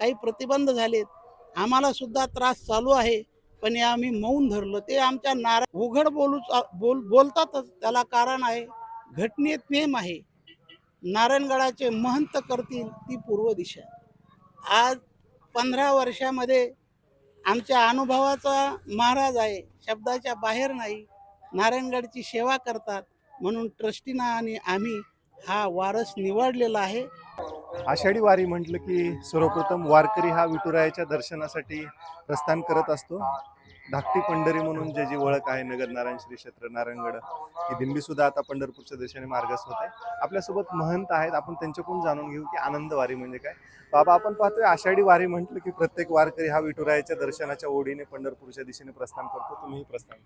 काही प्रतिबंध झालेत. आम्हाला सुद्धा त्रास चालू आहे. पण हे आम्ही मौन धरलं. ते आमच्या नारा उघड बोलू बोल बोलतातच. त्याला कारण आहे. घटनेत नेम आहे. नारायणगडाचे महंत करतील ती पूर्व दिशा. आज पंधरा वर्षामध्ये आमच्या अनुभवाचा महाराज आहे. शब्दाच्या बाहेर नाही. नारायणगडची सेवा करतात. म्हणून ट्रस्टीना आणि आम्ही हा वारस निवडलेला आहे. आषाढी वारी म्हटलं की सर्वप्रथम वारकरी हा विठुरायाच्या दर्शनासाठी प्रस्थान करत असतो. धाकटी पंढरी म्हणून जे जी ओळख आहे नगर नारायण श्री क्षेत्र नारायणगड ही दिंडी सुद्धा आता पंढरपूरच्या दिशेने मार्गस होत आहे. आपल्यासोबत महंत आहेत. आपण त्यांच्याकडून जाणून घेऊ की आनंद वारी म्हणजे काय. बाबा आपण पाहतोय आषाढी वारी म्हटलं की प्रत्येक वारकरी हा विठुरायाच्या दर्शनाच्या ओढीने पंढरपूरच्या दिशेने प्रस्थान करतो. तुम्ही प्रस्थान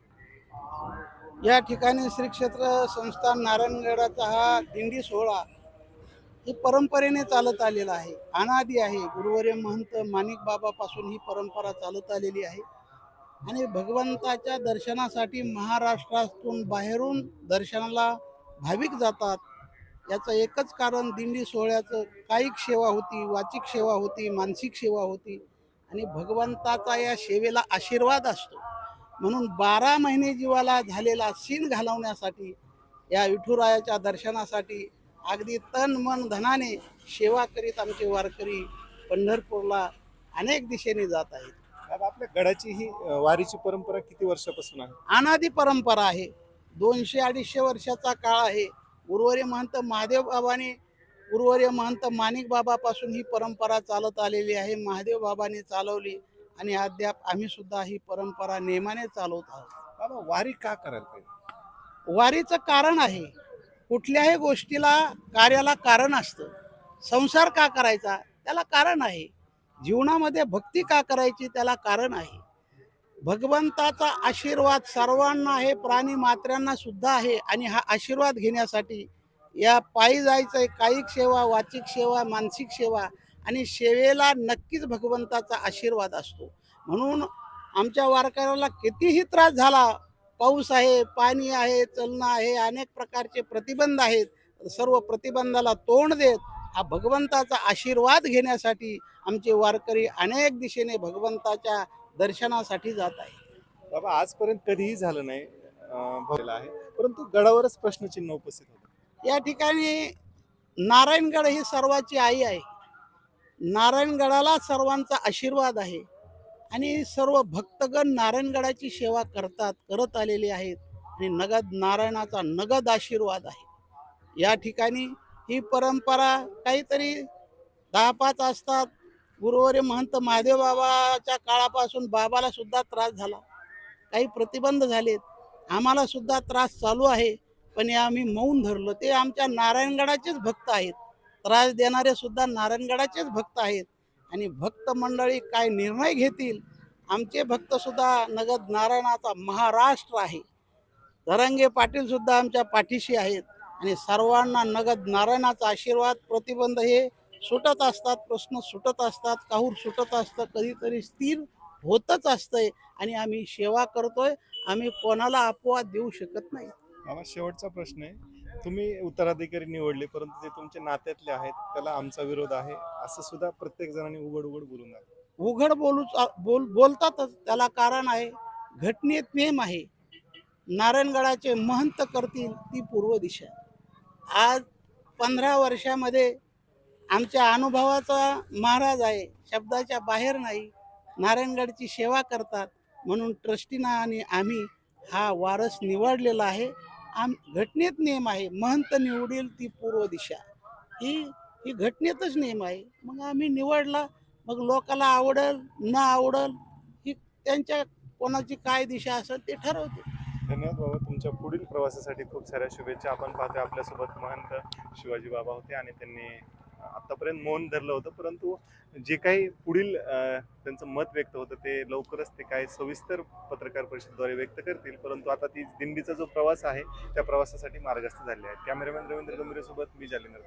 या ठिकाणी श्री क्षेत्र संस्थान नारायणगडाचा हा दिंडी सोहळा ही परंपरेने चालत आलेलं आहे. अनादी आहे. गुरुवर्य महंत माणिक बाबापासून ही परंपरा चालत आलेली आहे. आणि भगवंताच्या दर्शनासाठी महाराष्ट्रातून बाहेरून दर्शनाला भाविक जातात. याचं एकच कारण दिंडी सोहळ्याचं कायिक सेवा होती वाचिक सेवा होती मानसिक सेवा होती. आणि भगवंताचा या सेवेला आशीर्वाद असतो. म्हणून बारा महिने जीवाला झालेला सीन घालवण्यासाठी या विठुरायाच्या दर्शनासाठी अगदी तन मन धनाने सेवा करीत आमचे वारकरी पंढरपूरला अनेक दिशेने जात आहेत. बाबा आपल्या गडाची ही अं, वारीची परंपरा किती वर्षापासून आहे? अनादी परंपरा आहे. दोनशे अडीचशे वर्षाचा काळ आहे. गुरुवर्य महंत महादेव बाबाने गुरुवर्य महंत माणिक बाबापासून ही परंपरा चालत आलेली आहे. महादेव बाबाने चालवली आणि अद्याप आम्ही सुद्धा ही परंपरा नेमाने चालवत आहोत. बाबा वारी का करायला पाहिजे? वारीचं कारण आहे. कुठल्याही गोष्टीला कार्याला कारण असतं. संसार का करायचा? त्याला कारण आहे. जीवनामध्ये भक्ती का करायची? त्याला कारण आहे. भगवंताचा आशीर्वाद सर्वांना आहे प्राणी मात्र्यांना सुद्धा आहे आणि हा आशीर्वाद घेण्यासाठी या पायी जायचं आहे कायिक सेवा वाचिक सेवा मानसिक सेवा आणि सेवेला नक्कीच भगवंताचा आशीर्वाद असतो. म्हणून आमच्या वारकऱ्याला कितीही त्रास झाला पाऊस आहे पाणी आहे चलनं आहे अनेक प्रकारचे प्रतिबंध आहेत. सर्व प्रतिबंधाला तोंड देत हा भगवंताचा आशीर्वाद घेण्यासाठी आमचे वारकरी अनेक दिशेने भगवंताच्या दर्शनासाठी जात आहे बाबा आजपर्यंत कधीही झालं नाही आहे. परंतु गडावरच प्रश्नचिन्ह उपस्थित होतं. या ठिकाणी नारायणगड ही सर्वाची आई आहे. नारायणगडाला सर्वांचा आशीर्वाद आहे. आणि सर्व भक्तगण नारायणगडाची सेवा करतात करत आलेले आहेत. आणि नगद नारायणाचा नगद आशीर्वाद आहे. या ठिकाणी ही परंपरा काहीतरी दहा पाच असतात. गुरुवारी महंत महादेव बाबाच्या काळापासून बाबाला सुद्धा त्रास झाला. काही प्रतिबंध झालेत. आम्हाला सुद्धा त्रास चालू आहे. पण हे आम्ही मौन धरलं. ते आमच्या नारायणगडाचेच भक्त आहेत. त्रास देणारे सुद्धा नारायणगडाचेच भक्त आहेत. आणि भक्त मंडळी काय निर्णय घेतील? आमचे भक्तसुद्धा नगद नारायणाचा महाराष्ट्र आहे. धरंगे पाटीलसुद्धा आमच्या पाठीशी आहेत आणि सर्वांना नगद नारायणाचा आशीर्वाद प्रतिबंध हे सुटत असतात प्रश्न सुटत असतात काहूर सुटत असतं कधीतरी स्थिर होतच असतंय आणि आम्ही सेवा करतोय. आम्ही कोणाला अपवाद देऊ शकत नाही. बाबा शेवटचा प्रश्न आहे. तुम्ही उत्तराधिकारी निवडले परंतु ते तुमचे नात्यातले आहेत त्याला आमचा विरोध आहे असं सुद्धा प्रत्येक जणांनी उघड उघड बोलून दाखवलं. उघड बोलू बोल बोलतातच. त्याला कारण आहे घटनेत नेम आहे. नारायणगडाचे महंत करतील ती पूर्व दिशा. आज पंधरा वर्षामध्ये आमच्या अनुभवाचा महाराज आहे शब्दाच्या बाहेर नाही. नारायणगडची सेवा करतात म्हणून ट्रस्टीना आणि आम्ही हा वारस निवडलेला आहे. आम घटनेत नेम आहे महंत निवडील ती पूर्व दिशा. ही ही घटनेतच नेम आहे. मग आम्ही निवडला मग लोकाला आवडल न आवडल ही त्यांच्या कोणाची काय दिशा असेल ते ठरवते. धन्यवाद बाबा तुमच्या पुढील प्रवासासाठी खूप साऱ्या शुभेच्छा. आपण पाहतोय आपल्यासोबत महंत शिवाजी बाबा होते आणि त्यांनी आतापर्यंत मौन धरलं होतं परंतु जे काही पुढील त्यांचं मत व्यक्त होतं ते लवकरच ते काय सविस्तर पत्रकार परिषदेद्वारे व्यक्त करतील. परंतु आता ती दिंडीचा जो प्रवास आहे त्या प्रवासासाठी मार्गस्थ झाले आहेत. कॅमेरामॅन रवींद्र गंभीर सोबत मी जालिंदर